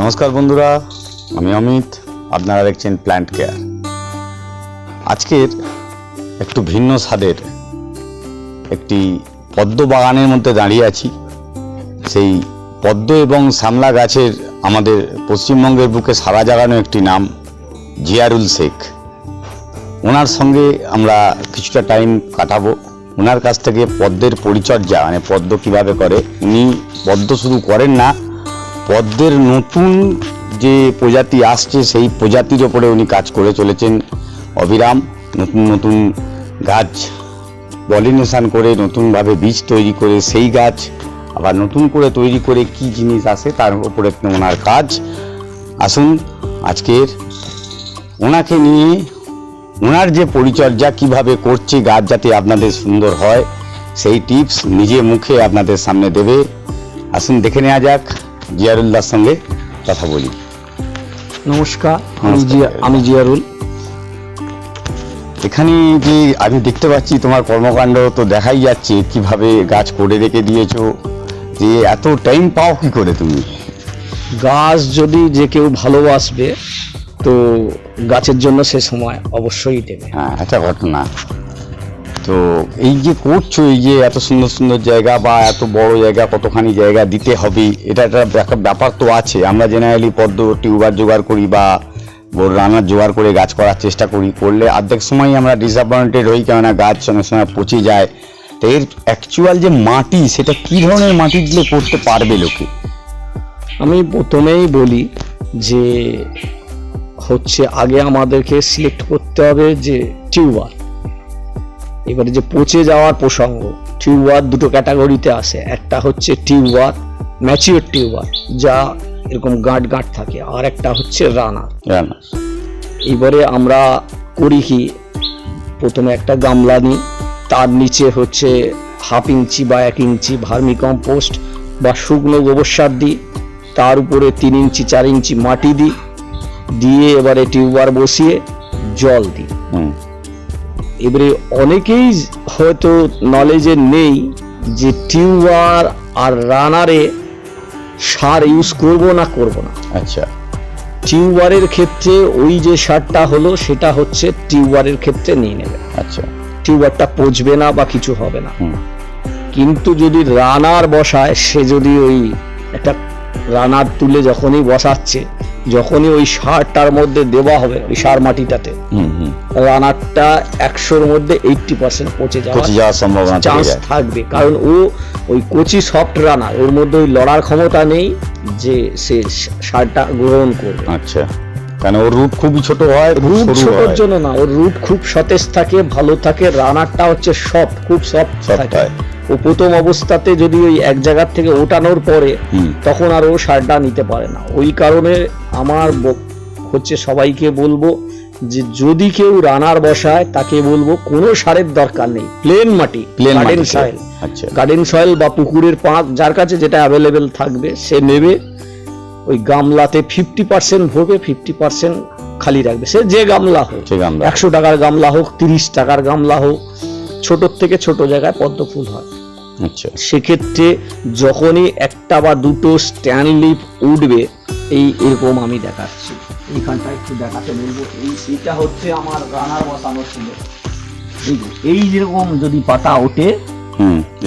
নমস্কার বন্ধুরা, আমি অমিত, আপনারা দেখছেন প্ল্যান্ট কেয়ার আজকের একটু ভিন্ন স্বাদের একটি পদ্ম বাগানের মধ্যে দাঁড়িয়ে আছি। সেই পদ্ম এবং শ্যামলা গাছের আমাদের পশ্চিমবঙ্গের বুকে সারা জাগানো একটি নাম, জিয়ারুল শেখ। ওনার সঙ্গে আমরা কিছুটা টাইম কাটাবো। ওনার কাছ থেকে পদ্মের পরিচর্যা মানে পদ্ম কীভাবে করে, উনি পদ্ম শুধু করেন না পদ্মের নতুন যে প্রজাতি আসছে, সেই প্রজাতির ওপরে উনি কাজ করে চলেছেন অবিরাম। নতুন নতুন গাছ পলিনেশন করে, নতুনভাবে বীজ তৈরি করে, সেই গাছ আবার নতুন করে তৈরি করে কি জিনিস আসে, তার উপরে ওনার কাজ। আসুন, আজকের ওনাকে নিয়ে, ওনার যে পরিচর্যা, কীভাবে করছে গাছ যাতে আপনাদের সুন্দর হয়, সেই টিপস নিজে মুখে আপনাদের সামনে দেবে। আসুন, দেখে নেওয়া যাক। জিয়ারুল্লাহর সঙ্গে কথা বলি। নমস্কার আমি জিয়া আমি জিয়ারুল। এখানে যে আমি দেখতে পাচ্ছি তোমার কর্মকাণ্ড তো দেখাই যাচ্ছে কীভাবে গাছ করে রেখে দিয়েছ যে এত টাইম পাও কি করে তুমি? গাছ যদি যে কেউ ভালোবাসবে তো গাছের জন্য সে সময় অবশ্যই দেবে। হ্যাঁ একটা ঘটনা। তো এই যে করছ, এই যে এত সুন্দর সুন্দর জায়গা বা এত বড় জায়গা, কতখানি জায়গা দিতে হবে, এটা একটা ব্যাপার- তো আছে। আমরা জেনারেলি পদ্ম টিউবার জোগাড় করি বা রান্নার জোগাড় করে গাছ করার চেষ্টা করি। করলে অর্ধেক সময় আমরা ডিসঅ্যাপয়েন্টেড হই, কেননা গাছ সঙ্গে সঙ্গে পচে যায়। তো এর অ্যাকচুয়াল যে মাটি, সেটা কি ধরনের মাটি দিলে করতে পারবে লোকে? আমি প্রথমেই বলি যে, হচ্ছে আগে আমাদেরকে সিলেক্ট করতে হবে যে টিউবার এবারে যে পচে যাওয়ার প্রসঙ্গ টিউবার দুটো ক্যাটাগরিতে আসে একটা হচ্ছে টিউবার ম্যাচিওর টিউবার যা এরকম গাঁট গাঁট থাকে আর একটা হচ্ছে রানার। রান্না এবারে আমরা করি কি প্রথমে একটা গামলা নিই তার নিচে হচ্ছে হাফ ইঞ্চি বা এক ইঞ্চি ভার্মি কম্পোস্ট বা শুকনো গোবর সার দিই তার উপরে তিন ইঞ্চি চার ইঞ্চি মাটি দিই দিয়ে এবারে টিউবার বসিয়ে জল দিই। হুম। এবারে অনেকেই হয়তো নলেজে নেই যে টিউবার আর রানারে সার ইউজ করব না করব না। আচ্ছা। টিউবারের ক্ষেত্রে ওই যে সারটা হলো সেটা হচ্ছে টিউবারের ক্ষেত্রে নিয়ে নেবে। আচ্ছা। টিউবারটা পচবে না বা কিছু হবে না। কিন্তু যদি রানার বসায় সে যদি ওই একটা রানার তুলে যখনই বসাচ্ছে যখনই ওই সারটার মধ্যে দেওয়া হবে ওই সার মাটিটাতে রানারটা একশোর মধ্যে এইটটি পার্সেন্ট পচে যাওয়ার সম্ভাবনা চান্স থাকবে। কারণ ও ওই কচি সফট রানার ওর মধ্যে ওই লড়ার ক্ষমতা নেই যে সে সারটা গ্রহণ করবে। আচ্ছা। কারণ ওর রুট খুবই ছোট হয় রুট ছোটোর জন্য না ওর রুট খুব সতেজ থাকে ভালো থাকে রানারটা হচ্ছে সফট খুব সফট থাকে। হয়। ও প্রথম অবস্থাতে যদি ওই এক জায়গার থেকে ওঠানোর পরে তখন আর ও সারটা নিতে পারে না। ওই কারণে আমার হচ্ছে সবাইকে বলব যে যদি কেউ রানার বসায় তাকে বলব কোনো সারের দরকার নেই। প্লেন মাটি প্লেন গার্ডেন সয়েল আচ্ছা। গার্ডেন সয়েল বা পুকুরের পাঁচ যার কাছে যেটা অ্যাভেলেবেল থাকবে সে নেবে ওই গামলাতে ফিফটি পার্সেন্ট ভরবে ফিফটি পার্সেন্ট খালি রাখবে। সে যে গামলা হোক একশো টাকার গামলা হোক তিরিশ টাকার গামলা হোক ছোটোর থেকে ছোট জায়গায় পদ্ম ফুল হয়। আচ্ছা। সেক্ষেত্রে যখনই একটা বা দুটো স্ট্যান্ড লিপ উঠবে এই এরকম আমি দেখাচ্ছি। এইখানটা একটু দেখাতে বলব এই এটা হচ্ছে আমার রানার বসানো ছিল। এই যেরকম যদি পাতা ওঠে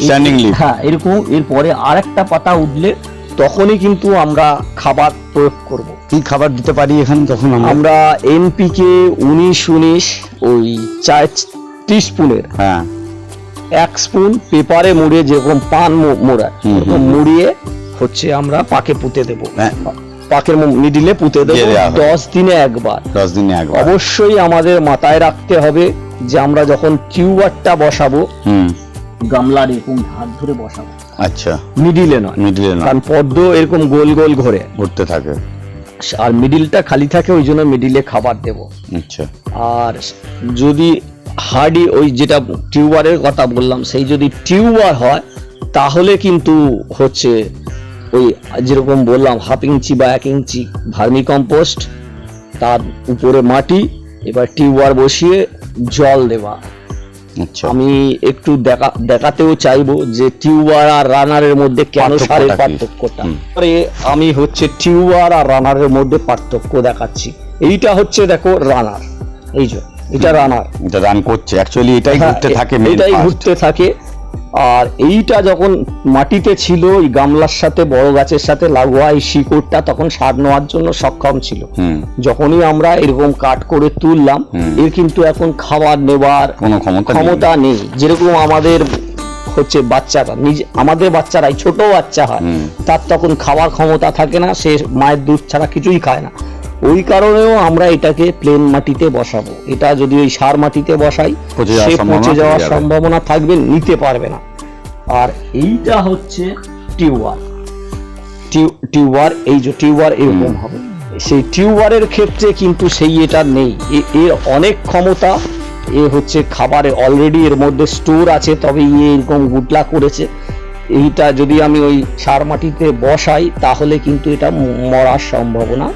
স্ট্যান্ডিং হ্যাঁ এরকম এরপরে আরেকটা পাতা উঠলে তখনই কিন্তু আমরা খাবার প্রয়োগ করব। কি খাবার দিতে পারি এখানে তখন আমরা? আমরা এনপিকে উনিশ উনিশ ওই চার টিস্পুনের হ্যাঁ। এক স্পুন পেপারে মুড়িয়ে যেরকম পান মোড়ায় মুড়িয়ে হচ্ছে আমরা পাকে পুঁতে দেব। হ্যাঁ। পাকের মিডিলে পুঁতে দেবো। দশ দিনে একবার। দশ দিনে একবার। অবশ্যই আমাদের মাথায় রাখতে হবে যে আমরা যখন টিউবারটা বসাবো হুম। গামলার এরকম হাত ধরে বসাবো। আচ্ছা। মিডিলে নয়। মিডিলে না কারণ পদ্ম এরকম গোল গোল ঘোরে। ঘুরতে থাকে। আর মিডিলটা খালি থাকে ওই জন্য মিডিলে খাবার দেব। আচ্ছা। আর যদি হার্ডি ওই যেটা টিউবারের কথা বললাম সেই যদি টিউবার হয় তাহলে কিন্তু হচ্ছে ওই যেরকম বললাম হাফ ইঞ্চি বা এক ইঞ্চি ভার্মি কম্পোস্ট তার উপরে মাটি এবার টিউবার বসিয়ে জল দেওয়া। আচ্ছা। আমি একটু দেখা দেখাতেও চাইব যে টিউবার আর রানারের মধ্যে কেন সারের পার্থক্যটা? পরে আমি হচ্ছে টিউবার আর রানারের মধ্যে পার্থক্য দেখাচ্ছি। এইটা হচ্ছে দেখো রানার এই যে। এটা রানার এটা রান করছে। অ্যাকচুয়ালি এটাই হ্যাঁ, ঘুরতে থাকে এটাই ঘুরতে থাকে। আর এইটা যখন মাটিতে ছিল ওই গামলার সাথে বড় গাছের সাথে লাগোয়া এই শিকড়টা তখন সার নেওয়ার জন্য সক্ষম ছিল। যখনই আমরা এরকম কাট করে তুললাম এর কিন্তু এখন খাবার নেবার কোনো ক্ষমতা নেই। যেরকম আমাদের হচ্ছে বাচ্চারা নিজে আমাদের বাচ্চারাই ছোট বাচ্চা হয় তার তখন খাওয়ার ক্ষমতা থাকে না সে মায়ের দুধ ছাড়া কিছুই খায় না। ওই কারণেও আমরা এটাকে প্লেন মাটিতে বসাবো। এটা যদি ওই সার মাটিতে বসাই সে পচে যাওয়ার সম্ভাবনা থাকবে নিতে পারবে না। আর এইটা হচ্ছে টিউবার। টিউবার এই যে টিউবার এরকম হবে। সেই টিউবারের ক্ষেত্রে কিন্তু সেই এটা নেই। এর অনেক ক্ষমতা এ হচ্ছে খাবারে অলরেডি এর মধ্যে স্টোর আছে তবে ইয়ে এরকম গুটলা করেছে। এইটা যদি আমি ওই সার মাটিতে বসাই তাহলে কিন্তু এটা মরার সম্ভাবনা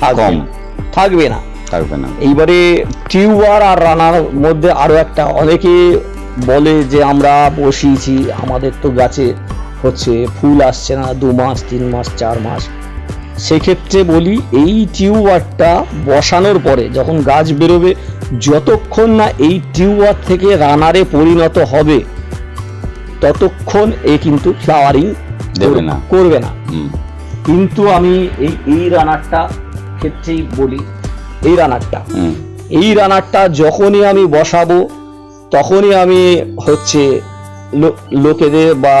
কম। থাকবে না। থাকবে না। এইবারে টিউবার আর রানার মধ্যে আরও একটা অনেকে বলে যে আমরা বসিয়েছি আমাদের তো গাছে হচ্ছে ফুল আসছে না দু মাস তিন মাস চার মাস। সেক্ষেত্রে বলি এই টিউবারটা বসানোর পরে যখন গাছ বেরোবে যতক্ষণ না এই টিউবার থেকে রানারে পরিণত হবে ততক্ষণ এ কিন্তু ফ্লাওয়ারিং দেবে না। করবে না। কিন্তু আমি এই এই রানারটা ক্ষেত্রেই বলি এই রানারটা এই রানারটা যখনই আমি বসাবো তখনই আমি হচ্ছে লোকেদের বা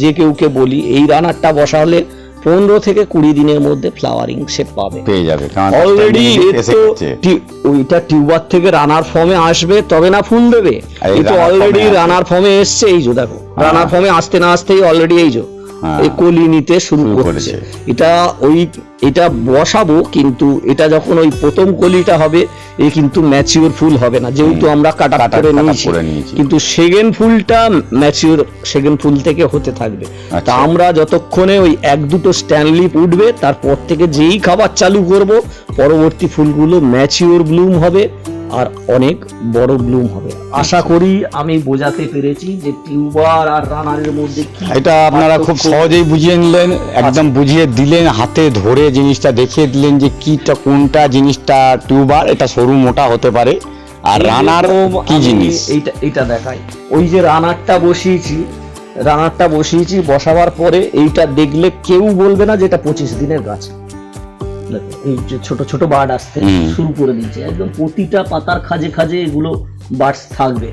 যে কেউকে বলি এই রানারটা বসালে পনেরো থেকে কুড়ি দিনের মধ্যে ফ্লাওয়ারিং সে পাবে পেয়ে যাবে অলরেডি। ওইটা টিউবার থেকে রানার ফর্মে আসবে তবে না ফুল দেবে এই তো অলরেডি। রানার ফর্মে এসছে এই যে দেখো হ্যাঁ। রানার ফর্মে আসতে না আসতেই অলরেডি এই যে কলি নিতে শুরু করেছে। এটা ওই এটা বসাবো কিন্তু এটা যখন ওই প্রথম কলিটা হবে এ কিন্তু ম্যাচিওর ফুল হবে না। যেহেতু আমরা কাটা কাটা- করে নিয়েছি। কিন্তু সেকেন্ড ফুলটা ম্যাচিওর সেকেন্ড ফুল থেকে হতে থাকবে। তা আচ্ছা। আমরা যতক্ষণে ওই এক দুটো স্ট্যানলিপ উঠবে তারপর থেকে যেই খাবার চালু করব পরবর্তী ফুলগুলো ম্যাচিওর ব্লুম হবে। আর অনেক বড় ব্লুম হবে। আশা করি আমি বোঝাতে পেরেছি যে টিউবার আর রানারের মধ্যে কি এটা আপনারা খুব সহজেই বুঝিয়ে নিলেন একদম বুঝিয়ে দিলেন হাতে ধরে জিনিসটা দেখিয়ে দিলেন যে কিটা কোনটা জিনিসটা টিউবার এটা সরু মোটা হতে পারে। আর রানার কি জিনিস? এইটা এটা দেখাই। ওই যে রানারটা বসিয়েছি রানারটা বসিয়েছি বসাবার পরে এইটা দেখলে কেউ বলবে না যে এটা পঁচিশ দিনের গাছ। এই যে ছোট ছোট বার্ড আসতে শুরু করে দিচ্ছে একদম প্রতিটা পাতার খাজে খাজে এগুলো বার্ডস থাকবে।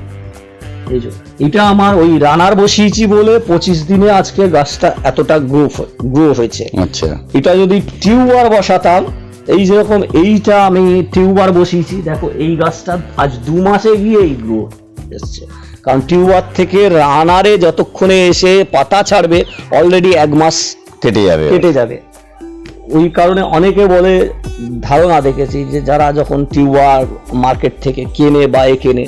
এই যে এটা আমার ওই রানার বসিয়েছি বলে পঁচিশ দিনে আজকে গাছটা এতটা গ্রো গ্রো হয়েছে। আচ্ছা। এটা যদি টিউবার বসাতাম এই যেরকম এইটা আমি টিউবার বসিয়েছি দেখো এই গাছটা আজ দু মাসে গিয়ে এই গ্রো এসছে। কারণ টিউবার থেকে রানারে যতক্ষণে এসে পাতা ছাড়বে অলরেডি এক মাস কেটে যাবে। কেটে যাবে। ওই কারণে অনেকে বলে ধারণা দেখেছি যে যারা যখন টিউবার মার্কেট থেকে কেনে বা এ কেনে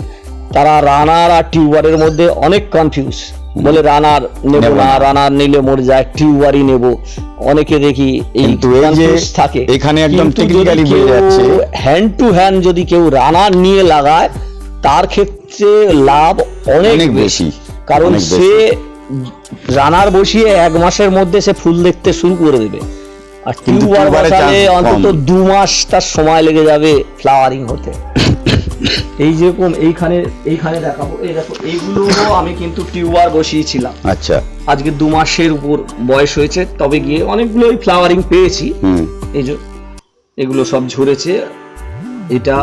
তারা রানার আর টিউবারের মধ্যে অনেক কনফিউজ বলে রানার নেব না। রানার নিলে মরে যায় টিউবারই নেব। অনেকে দেখি এই থাকে। এখানে একদম যাচ্ছে। হ্যান্ড টু হ্যান্ড যদি কেউ রানার নিয়ে লাগায় তার ক্ষেত্রে লাভ অনেক বেশি। কারণ সে রানার বসিয়ে এক মাসের মধ্যে সে ফুল দেখতে শুরু করে দেবে। আর টিউবার বসালে অন্তত দু মাস তার সময় লেগে যাবে ফ্লাওয়ারিং হতে। এই যেরকম এইখানে এইখানে দেখাবো। এই দেখো এইগুলো আমি কিন্তু টিউবার বসিয়েছিলাম। আচ্ছা। আজকে দু মাসের উপর বয়স হয়েছে তবে গিয়ে অনেকগুলো ফ্লাওয়ারিং পেয়েছি। এই যে এগুলো সব ঝরেছে। এটা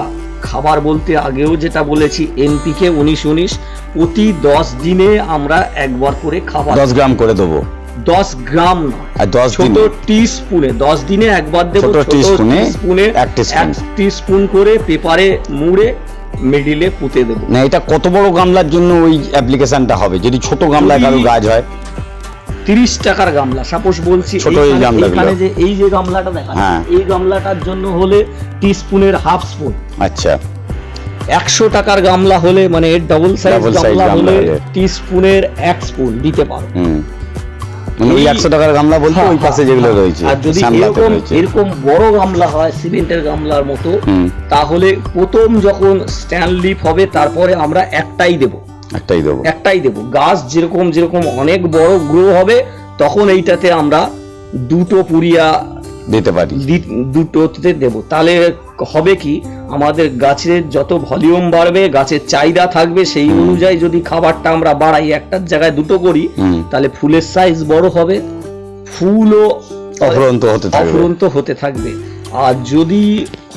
খাবার বলতে আগেও যেটা বলেছি এনপিকে উনিশ উনিশ প্রতি দশ দিনে আমরা একবার করে খাবার দশ গ্রাম করে দেবো। দশ গ্রাম ছোট টি স্পুনে দশ দিনে একবার দেবো ছোট স্পুনে এক টি স্পুন করে পেপারে মুড়ে মিডিলে পুঁতে দেবো। না এটা কত বড় গামলার জন্য ওই অ্যাপ্লিকেশনটা হবে? যদি ছোট গামলায় কারও গাছ হয়। তিরিশ টাকার গামলা সাপোজ বলছি গামলাগুলো। যে এই যে গামলাটা দেখা হ্যাঁ। এই গামলাটার জন্য হলে টি স্পুনের হাফ স্পুন আচ্ছা। একশো টাকার গামলা হলে মানে ডবল সাইজ গামলা হলে। টি স্পুনের এক স্পুন দিতে পারো। মানে ওই একশো টাকার গামলা বলতে ওই হ্যাঁ, পাশে যেগুলো হ্যাঁ। রয়েছে আর যদি এরকম এরকম বড় গামলা হয় সিমেন্টের গামলার মতো তাহলে প্রথম যখন স্ট্যান্ড লিপ হবে তারপরে আমরা একটাই দেব। একটাই দেবো। একটাই দেবো। গাছ যেরকম যেরকম অনেক বড় গ্রো হবে তখন এইটাতে আমরা দুটো পুরিয়া দিতে পারি। দুটোতে দেব। তাহলে হবে কি আমাদের গাছের যত ভলিউম বাড়বে গাছের চাহিদা থাকবে সেই অনুযায়ী যদি খাবারটা আমরা বাড়াই একটার জায়গায় দুটো করি তাহলে ফুলের সাইজ বড় হবে ফুলও অফুরন্ত হতে থাকবে। অফুরন্ত হতে থাকবে। আর যদি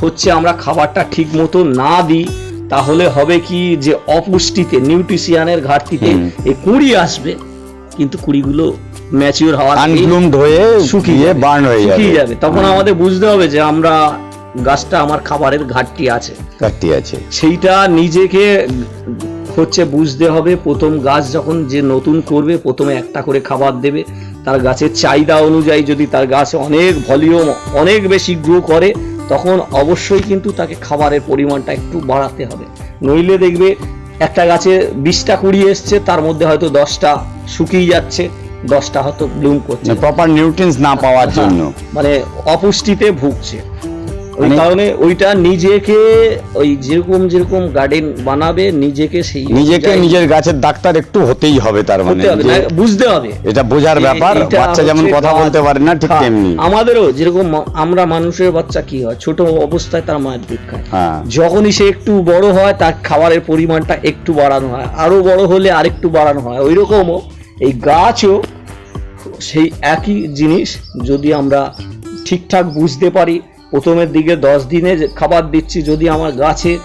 হচ্ছে আমরা খাবারটা ঠিক মতো না দিই তাহলে হবে কি যে অপুষ্টিতে নিউট্রিশিয়ানের ঘাটতিতে। এই কুড়ি আসবে কিন্তু কুড়িগুলো ম্যাচিওর হওয়ার আগেই আনব্লুমড হয়ে শুকিয়ে বার্ন হয়ে শুকিয়ে যাবে। তখন আমাদের বুঝতে হবে যে আমরা গাছটা আমার খাবারের ঘাটতি আছে। ঘাটতি আছে। সেইটা নিজেকে হচ্ছে বুঝতে হবে প্রথম গাছ যখন যে নতুন করবে প্রথমে একটা করে খাবার দেবে। তার গাছের চাহিদা অনুযায়ী যদি তার গাছ অনেক ভলিউম অনেক বেশি গ্রো করে তখন অবশ্যই কিন্তু তাকে খাবারের পরিমাণটা একটু বাড়াতে হবে। নইলে দেখবে একটা গাছে বিশটা কুড়ি এসছে তার মধ্যে হয়তো দশটা শুকিয়ে যাচ্ছে দশটা হয়তো ব্লুম করছে। প্রপার নিউট্রিয়েন্টস না পাওয়ার হ্যাঁ, জন্য। মানে অপুষ্টিতে ভুগছে। ওই মানে- কারণে ওইটা নিজেকে ওই যেরকম যেরকম গার্ডেন বানাবে নিজেকে সেই নিজেকে নিজের গাছের ডাক্তার একটু হতেই হবে তার মানে। বুঝতে হবে। এটা বোঝার ব্যাপার বাচ্চা যেমন কথা বলতে পারে না ঠিক হ্যাঁ, তেমনি। আমাদেরও যেরকম আমরা মানুষের বাচ্চা কি হয় ছোট অবস্থায় তার মায়ের দুধ খায় হ্যাঁ। যখনই সে একটু বড় হয় তার খাবারের পরিমাণটা একটু বাড়ানো হয়। আরও বড় হলে আরেকটু বাড়ানো হয়। ওই রকমও এই গাছও সেই একই জিনিস যদি আমরা ঠিকঠাক বুঝতে পারি প্রথমের দিকে দশ দিনে খাবার দিচ্ছি যদি আমার গাছে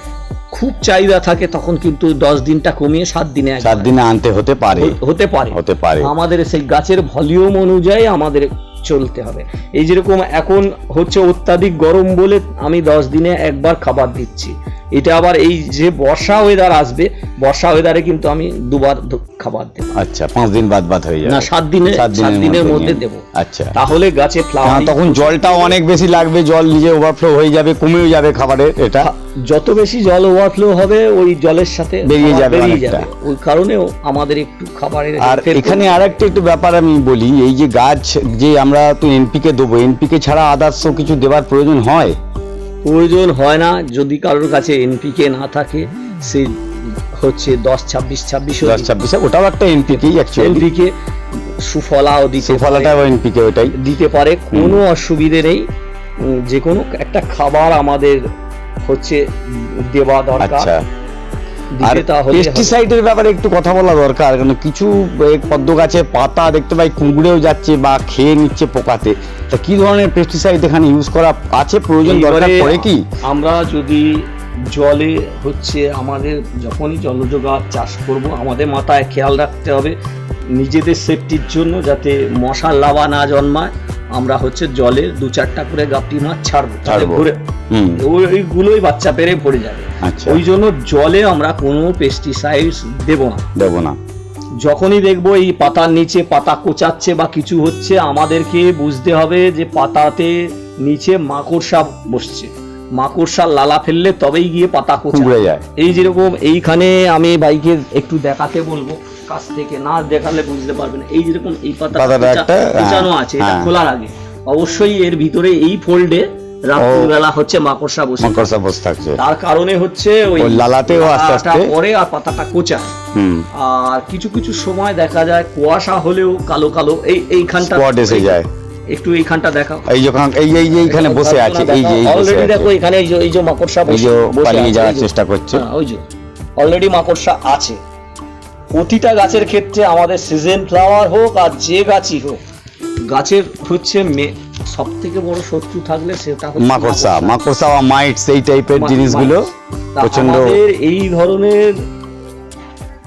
খুব চাহিদা থাকে তখন কিন্তু দশ দিনটা কমিয়ে সাত দিনে সাত দিনে আনতে হতে পারে। হতে পারে। হতে পারে। আমাদের সেই গাছের ভলিউম অনুযায়ী আমাদের চলতে হবে। এই যেরকম এখন হচ্ছে অত্যাধিক গরম বলে আমি দশ দিনে একবার খাবার দিচ্ছি। এটা আবার এই যে বর্ষা ওয়েদার আসবে বর্ষা ওয়েদারে কিন্তু আমি দুবার খাবার দেবো। আচ্ছা পাঁচ দিন বাদ বাদ হয়ে যাবে। না সাত দিনে সাত দিনের মধ্যে। দেবো। আচ্ছা। তাহলে গাছে ফ্লাওয়ার তখন জলটাও অনেক বেশি লাগবে জল নিজে ওভারফ্লো হয়ে যাবে কমেও যাবে খাবারের এটা। যত বেশি জল ওভারফ্লো হবে ওই জলের সাথে বেরিয়ে যাবে বেরিয়ে যাবে। ওই কারণেও আমাদের একটু খাবারের আর এখানে আরেকটা একটু ব্যাপার আমি বলি এই যে গাছ যে আমরা তো এনপিকে দেবো এনপিকে ছাড়া আদার্স কিছু দেওয়ার প্রয়োজন হয়? প্রয়োজন হয় না যদি কারোর কাছে এনপিকে না থাকে সে হচ্ছে দশ ছাব্বিশ ছাব্বিশ দশ ছাব্বিশ ওটাও একটা এনপিকেই এনপিকে সুফলাও দিতে সুফলাটাও এনপিকে ওটাই। দিতে পারে কোনো অসুবিধে নেই। যে কোনো একটা খাবার আমাদের হচ্ছে দেওয়া দরকার। আচ্ছা। আর। পেস্টিসাইডের ব্যাপারে একটু কথা বলা দরকার কারণ কিছু পদ্ম গাছের পাতা দেখতে পাই কুঁকড়েও যাচ্ছে বা খেয়ে নিচ্ছে পোকাতে। তা কি ধরনের পেস্টিসাইড এখানে ইউজ করা আছে? প্রয়োজন দরকার পড়ে কি? আমরা যদি জলে হচ্ছে আমাদের যখনই জলজ গাছ চাষ করব আমাদের মাথায় খেয়াল রাখতে হবে নিজেদের সেফটির জন্য যাতে মশার লাভা না জন্মায়। আমরা হচ্ছে জলে দু চারটা করে গাপ্পি মাছ ছাড়বো তাহলে ভরে। ওই- ওইগুলোই বাচ্চা পেরে ভরে যাবে। আচ্ছা। ওই জন্য জলে আমরা কোনো পেস্টিসাইড দেব না। দেবো না। যখনই দেখব এই পাতার নিচে পাতা কোচাচ্ছে বা কিছু হচ্ছে আমাদেরকে বুঝতে হবে যে পাতাতে নিচে মাকড়সা বসছে। মাকড়সা লালা ফেললে তবেই গিয়ে পাতা কোচা যায়। এই যেরকম এইখানে আমি বাইকে একটু দেখাতে বলব। কাছ থেকে না দেখালে বুঝতে পারবেন এই যেরকম এই পাতা পাতাটা একটা, হ্যাঁ, আছে এটা হ্যাঁ। খোলার আগে। অবশ্যই এর ভিতরে এই ফোল্ডে রাত্রিবেলা হচ্ছে মাকড়সা বসে মাকড়সা বসে থাকছে। তার কারণে হচ্ছে ওই লালাতেও আস্তে আস্তে- পরে আর পাতাটা আর কিছু কিছু সময় দেখা যায় কুয়াশা হলেও কালো কালো এই এইখানটা স্পট এসে যায়। একটু এইখানটা দেখাও। এই যখন এই এই যে এইখানে বসে আছে এই যে অলরেডি দেখো এখানে এই যে এই যে মাকড়সা বসে- পালিয়ে যাওয়ার চেষ্টা করছে। হ্যাঁ, ওই যে। অলরেডি মাকড়সা আছে। প্রতিটা গাছের ক্ষেত্রে আমাদের সিজন ফ্লাওয়ার হোক আর যে গাছই হোক গাছের হচ্ছে সব থেকে বড় শত্রু থাকলে সেটা মাকড়সা। মাকড়সা। বা মাইটস এই টাইপের জিনিসগুলো প্রচণ্ড এই ধরনের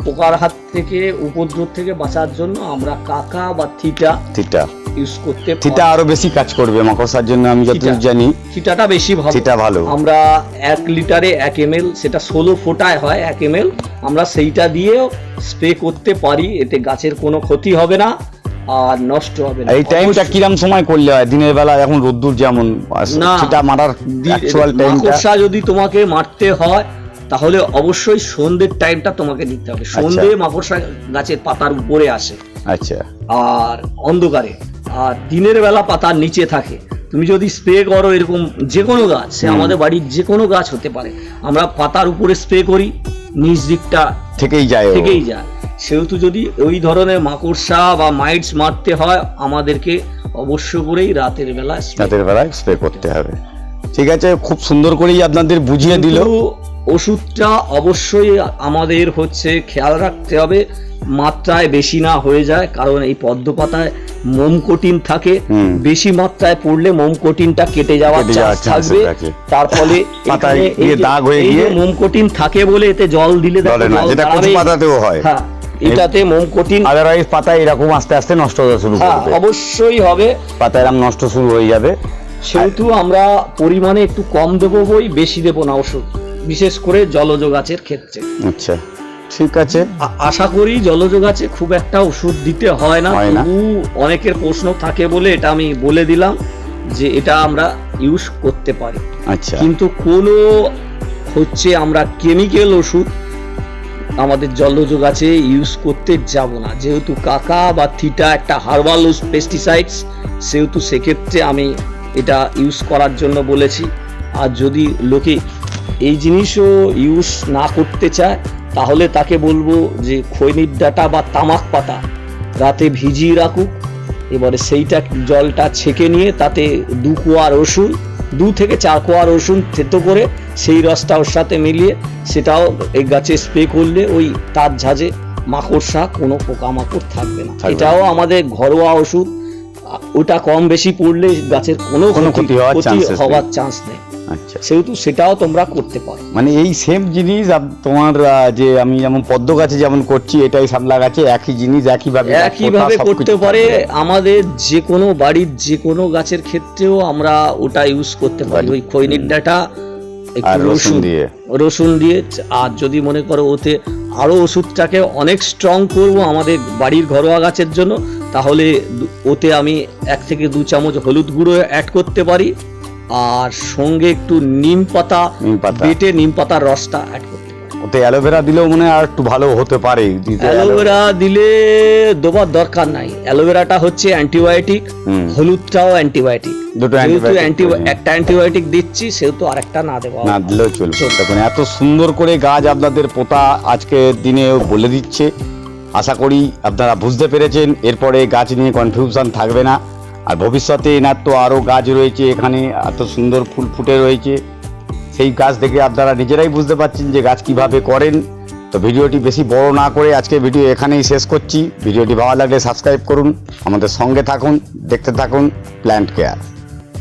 পোকার হাত থেকে উপদ্রব থেকে বাঁচার জন্য আমরা কাকা বা থিটা থিটা। ইউজ করতে থিটা আরও বেশি কাজ করবে জন্য আমি যতদূর জানি। থিটাটা বেশি ভালো। থিটা ভালো। আমরা এক লিটারে এক এম সেটা ষোলো ফোটায় হয় এক এম আমরা সেইটা দিয়েও স্প্রে করতে পারি এতে গাছের কোনো ক্ষতি হবে না আর নষ্ট হবে না। এই টাইমটা কিরাম সময় করলে হয়? দিনের বেলা এখন রোদ্দুর যেমন না। সেটা মারার অ্যাকচুয়াল টাইমটা যদি তোমাকে মারতে হয় তাহলে অবশ্যই সন্ধ্যের টাইমটা তোমাকে দিতে হবে। আচ্ছা। সন্ধে মাকড়সা গাছের পাতার উপরে আসে। আচ্ছা। আর অন্ধকারে। আর দিনের বেলা পাতার নিচে থাকে। তুমি যদি স্প্রে করো এরকম যে কোনো গাছ সে আমাদের বাড়ির যে কোনো গাছ হতে পারে। আমরা পাতার উপরে স্প্রে করি নিচ দিকটা থেকেই যায় থেকেই যায়। সেহেতু যদি ওই ধরনের মাকড়সা বা মাইটস মারতে হয় আমাদেরকে অবশ্য করেই রাতের বেলা রাতের বেলায় স্প্রে করতে হবে। ঠিক আছে খুব সুন্দর করেই আপনাদের বুঝিয়ে দিল। ওষুধটা অবশ্যই আমাদের হচ্ছে খেয়াল রাখতে হবে। মাত্রায় বেশি না হয়ে যায় কারণ এই পদ্ম পাতায় মোম কোটিন থাকে। বেশি মাত্রায় পড়লে মোম কোটিনটা কেটে যাওয়ার চান্স থাকবে। তার ফলে দাগ হয়ে গিয়ে মোম কোটিন থাকে বলে এতে জল দিলে যেটা কচু পাতাতেও হয়। হ্যাঁ এটাতে মোম কোটিন আদারওয়াইজ পাতা এরকম আস্তে আস্তে নষ্ট হতে শুরু হ্যাঁ করবে। অবশ্যই হবে। পাতা এরকম নষ্ট শুরু হয়ে যাবে। সেহেতু আমরা পরিমাণে একটু কম দেবো বই বেশি দেবো না ওষুধ। বিশেষ করে জলজ গাছের ক্ষেত্রে। আচ্ছা। ঠিক আছে। আশা করি জলজ গাছে খুব একটা ওষুধ দিতে হয় না। তবু অনেকের প্রশ্ন থাকে বলে এটা আমি বলে দিলাম যে এটা আমরা ইউজ করতে পারি। আচ্ছা। কিন্তু কোনো হচ্ছে আমরা কেমিক্যাল ওষুধ আমাদের জলজ গাছে ইউজ করতে যাব না। যেহেতু কাকা বা থিটা একটা হার্বাল পেস্টিসাইডস সেহেতু সেক্ষেত্রে আমি এটা ইউজ করার জন্য বলেছি। আর যদি লোকে এই জিনিসও ইউজ না করতে চায় তাহলে তাকে বলব যে খৈনির ডাটা বা তামাক পাতা রাতে ভিজিয়ে রাখুক এবারে সেইটা জলটা ছেঁকে নিয়ে তাতে দু কোয়া রসুন দু থেকে চার কোয়া রসুন থেতো করে সেই রসটা ওর সাথে মিলিয়ে সেটাও এই গাছে স্প্রে করলে ওই তার ঝাঁঝে মাকড়সা কোনো পোকামাকড় থাকবে না থাকবে না। এটাও আমাদের ঘরোয়া ওষুধ ওটা কম বেশি পড়লে গাছের কোনো ক্ষতি। হওয়ার চান্স নেই আচ্ছা। সেহেতু সেটাও তোমরা করতে পারো। মানে এই সেম জিনিস তোমার যে আমি যেমন পদ্ম গাছে যেমন করছি এটাই সামলা গাছে একই জিনিস একইভাবে একইভাবে করতে পারে আমাদের যে কোনো বাড়ির যে কোনো গাছের ক্ষেত্রেও আমরা ওটা ইউজ করতে পারি। ওই খৈনির ডাটা একটু রসুন রসুন। দিয়ে। রসুন দিয়ে আর যদি মনে করো ওতে আরও ওষুধটাকে অনেক স্ট্রং করব আমাদের বাড়ির ঘরোয়া গাছের জন্য তাহলে ওতে আমি এক থেকে দু চামচ হলুদ গুঁড়ো অ্যাড করতে পারি। আর সঙ্গে একটু নিম পাতা নিম পাতা। বেটে নিম পাতার রসটা অ্যাড করতে ওতে অ্যালোভেরা দিলেও মনে আর একটু ভালো হতে পারে। অ্যালোভেরা। দিলে দেবার দরকার নাই। অ্যালোভেরাটা হচ্ছে অ্যান্টিবায়োটিক হলুদটাও অ্যান্টিবায়োটিক দুটো একটা অ্যান্টিবায়োটিক দিচ্ছি সেহেতু আরেকটা না দেওয়া না দিলেও চলবে। এত সুন্দর করে গাছ আপনাদের পোতা আজকের দিনে বলে দিচ্ছে। আশা করি আপনারা বুঝতে পেরেছেন। এরপরে গাছ নিয়ে কনফিউশন থাকবে না। আর ভবিষ্যতে এনার তো আরও গাছ রয়েছে এখানে, এত সুন্দর ফুল ফুটে রয়েছে। সেই গাছ দেখে আপনারা নিজেরাই বুঝতে পারছেন যে গাছ কীভাবে করেন। তো ভিডিওটি বেশি বড় না করে আজকে ভিডিও এখানেই শেষ করছি। ভিডিওটি ভালো লাগলে সাবস্ক্রাইব করুন, আমাদের সঙ্গে থাকুন, দেখতে থাকুন প্ল্যান্ট কেয়ার